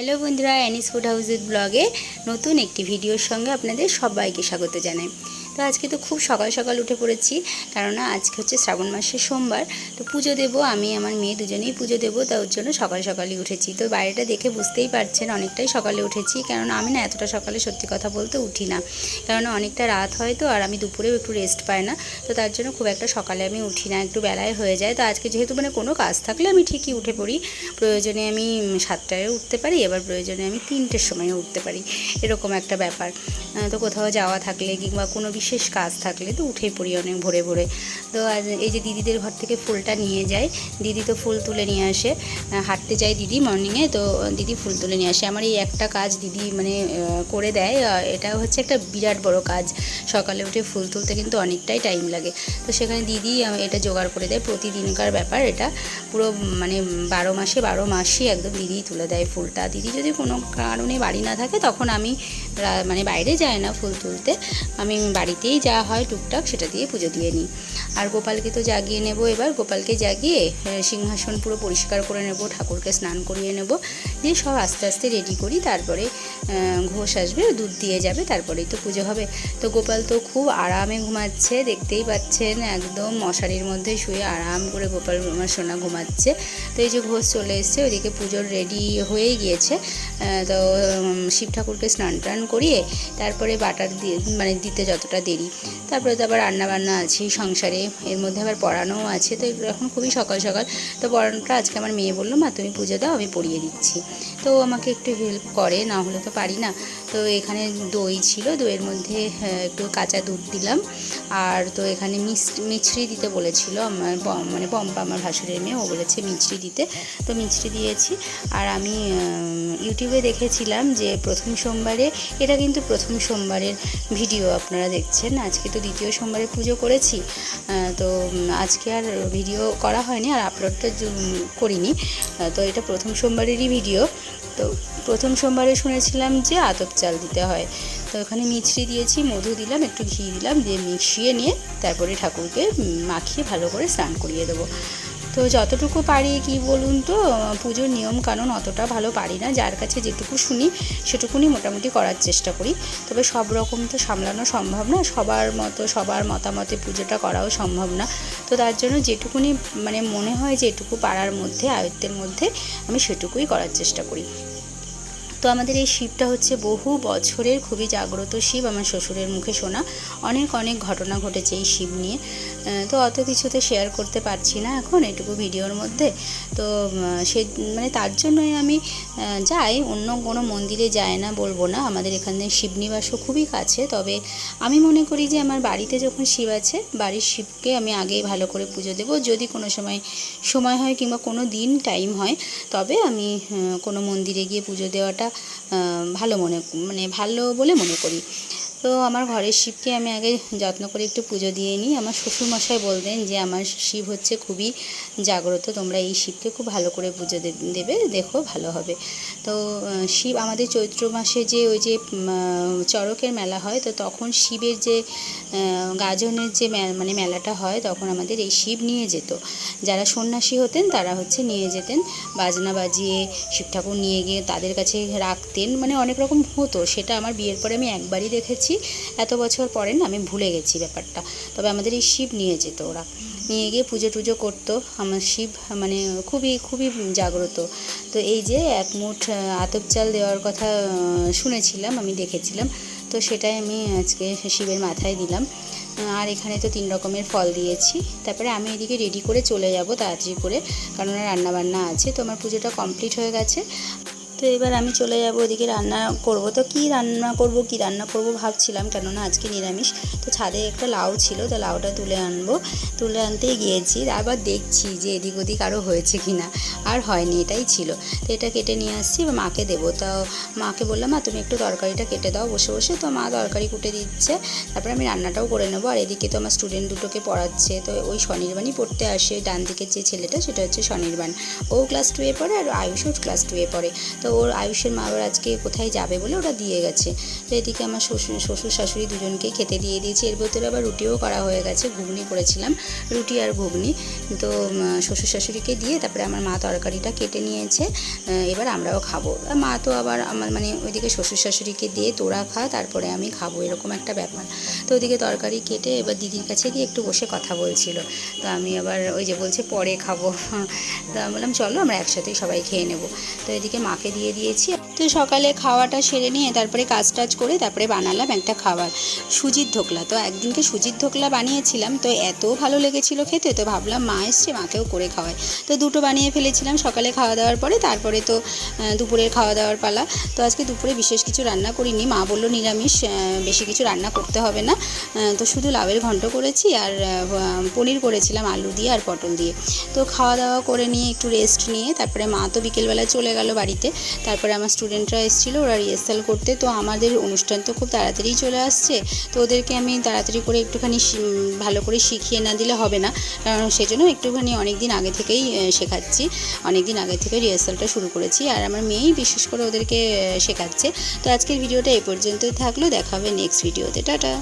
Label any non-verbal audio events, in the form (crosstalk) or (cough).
Hello বন্ধুরা anise food হাউসের ব্লগে নতুন একটি ভিডিওর সঙ্গে আপনাদের সবাইকে স্বাগত জানাই। তো আজকে তো খুব সকাল সকাল উঠে পড়েছি, কেননা আজকে হচ্ছে শ্রাবণ মাসের সোমবার, তো পুজো দেব, আমি, আমার মেয়ে দুজনেই পুজো দেবো তার জন্য সকাল সকালই উঠেছি। তো বাইরেটা দেখে বুঝতেই পারছেন, অনেকটাই সকালে উঠেছি, কেননা আমি না এতটা সকালে সত্যি কথা বলতে উঠি না। কেননা অনেকটা রাত হয় তো, আর আমি দুপুরেও একটু রেস্ট পাই না, তো তার জন্য খুব একটা সকালে আমি উঠি না, একটু বেলায় হয়ে যায়। তো আজকে যেহেতু মানে কোনো কাজ থাকলে আমি ঠিকই উঠে পড়ি, প্রয়োজনে আমি সাতটায় উঠতে পারি, এবার প্রয়োজনে আমি তিনটের সময় উঠতে পারি, এরকম একটা ব্যাপার। তো কোথাও যাওয়া থাকলে কিংবা কোনো বিশেষ কাজ থাকলে তো উঠেই পড়ি অনেক ভোরে ভোরে। তো আজ এই যে দিদিদের ঘর থেকে ফুলটা নিয়ে যায়, দিদি তো ফুল তুলে নিয়ে আসে। হাঁটতে যায় দিদি মর্নিংয়ে তো দিদি ফুল তুলে নিয়ে আসে। আমার এই একটা কাজ দিদি মানে করে দেয় এটা হচ্ছে একটা বিরাট বড় কাজ। সকালে উঠে ফুল তুলতে কিন্তু অনেকটাই টাইম লাগে। তো সেখানে দিদি এটা জোগাড় করে দেয়, প্রতিদিনকার ব্যাপার এটা। পুরো মানে বারো মাসে, বারো মাসই একদম দিদিই তুলে দেয় ফুলটা। দিদি যদি কোনো কারণে বাড়ি না থাকে, তখন আমি মানে বাইরে যাই না ফুল তুলতে। আমি বাড়িতেই যা হয় টুকটাক সেটা দিয়ে পুজো দিয়ে নিই। আর গোপালকে তো জাগিয়ে নেব এবার। গোপালকে জাগিয়ে সিংহাসন পুরো পরিষ্কার করে নেব, ঠাকুরকে স্নান করিয়ে নেব। দিয়ে সব আস্তে আস্তে রেডি করি। তারপরে ঘোষ আসবে, দুধ দিয়ে যাবে, তারপরেই তো পুজো হবে। তো গোপাল তো খুব আরামে ঘুমাচ্ছে, দেখতেই পাচ্ছেন একদম মশারির মধ্যে শুয়ে আরাম করে গোপাল আমার সোনা ঘুমাচ্ছে। তো এই যে ঘোষ চলে এসছে, ওইদিকে পুজোর রেডি হয়েই গিয়েছে। তো শিব ঠাকুরকে স্নান টান করিয়ে তারপরে বাটার দিয়ে মানে দিতে যতটা দেরি। তারপরে তো আবার রান্না বান্না আছেই সংসারে, এর মধ্যে আবার পড়ানোও আছে, তো এগুলো এখন খুবই সকাল সকাল। তো পড়ানোটা আজকে আমার মেয়ে বলল, মা, তুমি পুজো দাও, আমি পড়িয়ে দিচ্ছি। তো আমাকে একটু হেল্প করে, না হলে তো পারি না। তো এখানে দই ছিল দইয়ের মধ্যে আহ, একটু কাঁচা দুধ দিলাম। আর তো এখানে মিছরি দিতে বলেছিল আমার মানে পম্পা আমার ভাসুরের মেয়ে ও বলেছে মিছরি দিতে। তো মিছরি দিয়েছি। আর আমি ইউটিউবে দেখেছিলাম যে প্রথম সোমবারে এটা কিন্তু প্রথম সোমবারের ভিডিও আপনারা দেখছেন। আজকে তো দ্বিতীয় সোমবারে পুজো করেছি। তো আজকে আর ভিডিও করা হয়নি আর আপলোডটা করিনি। তো এটা প্রথম সোমবারেরই ভিডিও। তো প্রথম সোমবারে শুনেছিলাম যে আতপ চাল দিতে হয়। তো ওখানে মিছরি দিয়েছি, মধু দিলাম, একটু ঘি দিলাম, দিয়ে মিশিয়ে নিয়ে তারপরে ঠাকুরকে মাখিয়ে ভালো করে স্নান করিয়ে দেবো। তো যতটুকু পারি, কি বলুন তো, পুজোর নিয়ম কানুন অতটা ভালো পারি না। যার কাছে যেটুকু শুনি, সেটুকুনি মোটামুটি করার চেষ্টা করি। তবে সব রকম তো সামলানো সম্ভব না। সবার মতো, সবার মতামতে পুজোটা করাও সম্ভব না। তো তার জন্য যেটুকুনি মানে মনে হয় যে এটুকু পাড়ার মধ্যে, আয়ত্তের মধ্যে আমি সেটুকুই করার চেষ্টা করি। তো আমাদের এই শিবটা হচ্ছে বহু বছরের খুবই জাগ্রত শিব আমার শ্বশুরের মুখে শোনা। অনেক অনেক ঘটনা ঘটেছে এই শিব নিয়ে। তো অত কিছুতে শেয়ার করতে পারছি না এখন এটুকু ভিডিওর মধ্যে। তো সে মানে তার জন্যই আমি যাই, অন্য কোনো মন্দিরে যাই না বলব না। আমাদের এখানে শিবনিবাসও খুবই কাছে। তবে আমি মনে করি যে আমার বাড়িতে যখন শিব আছে, বাড়ির শিবকে আমি আগেই ভালো করে পুজো দেবো। যদি কোনো সময় সময় হয় কিংবা কোনো দিন টাইম হয়, তবে আমি কোনো মন্দিরে গিয়ে পুজো দেওয়াটা ভালো মনে মানে ভালো বলে মনে করি। তো আমার ঘরের শিবকে আমি আগে যত্ন করে একটু পুজো দিয়ে নিই। আমার শ্বশুরমশাই বলতেন যে, আমার শিব হচ্ছে খুবই জাগ্রত, তোমরা এই শিবকে খুব ভালো করে পুজো দেবে, দেখো ভালো হবে। তো শিব আমাদের চৈত্র মাসে যে ওই যে চড়কের মেলা হয়, তো তখন শিবের যে গাজনের যে মানে মেলাটা হয়, তখন আমাদের এই শিব নিয়ে যেত। যারা সন্ন্যাসী হতেন, তারা হচ্ছে নিয়ে যেতেন, বাজনা বাজিয়ে শিব ঠাকুর নিয়ে গিয়ে তাদের কাছে রাখতেন। মানে অনেক রকম হতো, সেটা আমার বিয়ের পরে আমি একবারই দেখেছি। এত বছর পরে না আমি ভুলে গেছি ব্যাপারটা। তবে আমাদের এই শিব নিয়ে যেত ওরা। নিয়ে গিয়ে পুজো টুজো করতো। আমার শিব মানে খুবই খুবই জাগ্রত। তো এই যে এক মুঠ আতপ চাল দেওয়ার কথা শুনেছিলাম, আমি দেখেছিলাম। তো সেটাই আমি আজকে শিবের মাথায় দিলাম। আর এখানে তো তিন রকমের ফল দিয়েছি। তারপরে আমি এদিকে রেডি করে চলে যাব তাড়াতাড়ি করে। কারণ রান্না বান্না আছে, তো আমার পুজোটা কমপ্লিট হয়ে গেছে। তো এবার আমি চলে যাব ওদিকে রান্না করব। তো কি রান্না করব, কি রান্না করব ভাবছিলাম, কেননা আজকে নিরামিষ। তো ছাদে একটা লাউ ছিল, তো লাউটা তুলে আনব। তুলে আনতেই গিয়েছি, আবার দেখছি যে এদিক ওদিক আরও হয়েছে কি না আর হয়নি, এটাই ছিল। তো এটা কেটে নিয়ে আসছি, এবার মাকে দেবো। তো মাকে বললাম, মা, তুমি একটু তরকারিটা কেটে দাও, বসে বসে। তো মা তরকারি কুটে দিচ্ছে, তারপরে আমি রান্নাটাও করে নেব। আর এদিকে তো আমার স্টুডেন্ট দুটোকে পড়াচ্ছে, তো ওই স্বনির্বাণই পড়তে আসে। ডান দিকের যে ছেলেটা, সেটা হচ্ছে স্বনির্বাণ। ও ক্লাস টুয়ে পড়ে, আর আয়ুষও ক্লাস টুয়ে পড়ে। তো ওর আয়ুষের মা আবার আজকে কোথায় যাবে বলে ওরা দিয়ে গেছে। তো এদিকে আমার শ্বশুর শ্বশুর শাশুড়ি দুজনকেই খেতে দিয়ে দিয়েছি। এর ভেতরে আবার রুটিও করা হয়ে গেছে, ঘুগনি করেছিলাম, রুটি আর ঘুগনি। তো শ্বশুর শাশুড়িকে দিয়ে তারপরে আমার মা তরকারিটা কেটে নিয়েছে এবার আমরাও খাব। মা তো আবার আমার মানে ওইদিকে শ্বশুর শাশুড়িকে দিয়ে তোরা খা, তারপরে আমি খাব, এরকম একটা ব্যাপার। তো ওইদিকে তরকারি কেটে এবার দিদির কাছে গিয়ে একটু বসে কথা বলছিল। তো আমি আবার ওই যে বলছে, পরে খাব। (laughs) তো আমি বললাম, চলো আমরা একসাথেই সবাই খেয়ে নেব। তো এদিকে মাকে দিয়ে দিয়েছি তো সকালে খাওয়াটা সেরে নিয়ে তারপরে কাজ টাজ করে তারপরে বানালাম একটা খাবার, সুজির ধোকলা তো একদিনকে সুজির ধোকলা বানিয়েছিলাম, তো এত ভালো লেগেছিল খেতে, তো ভাবলাম মা এসছে, মাকেও করে খাওয়াই। তো দুটো বানিয়ে ফেলেছিলাম, সকালে খাওয়া দাওয়ার পরে, তারপরে তো দুপুরের খাওয়া দাওয়ার পালা। তো আজকে দুপুরে বিশেষ কিছু রান্না করিনি, মা বলল নিরামিষ বেশি কিছু রান্না করতে হবে না। তো শুধু লাউয়ের ঘন্ট করেছি আর পনির করেছিলাম আলু দিয়ে আর পটল দিয়ে। তো খাওয়া দাওয়া করে নিয়ে একটু রেস্ট নিয়ে, তারপরে মা তো বিকেলবেলায় চলে গেল বাড়িতে, তারপরে আমার স্টুডেন্টরা এসেছিল, ওরা রিহার্সাল করতে। তো আমাদের অনুষ্ঠান তো খুব তাড়াতাড়ি চলে আসছে। তো ওদেরকে আমি তাড়াতাড়ি করে একটুখানি ভালো করে শিখিয়ে না দিলে হবে না। কারণ সেজন্য একটুখানি অনেক দিন আগে থেকেই শেখাচ্ছি। অনেক দিন আগে থেকে রিহার্সালটা শুরু করেছি। আর আমার মেয়েই বিশেষ করে ওদেরকে শেখাচ্ছে। তো আজকের ভিডিওটা এ পর্যন্তই থাকল। দেখা হবে নেক্সট ভিডিওতে টাটা।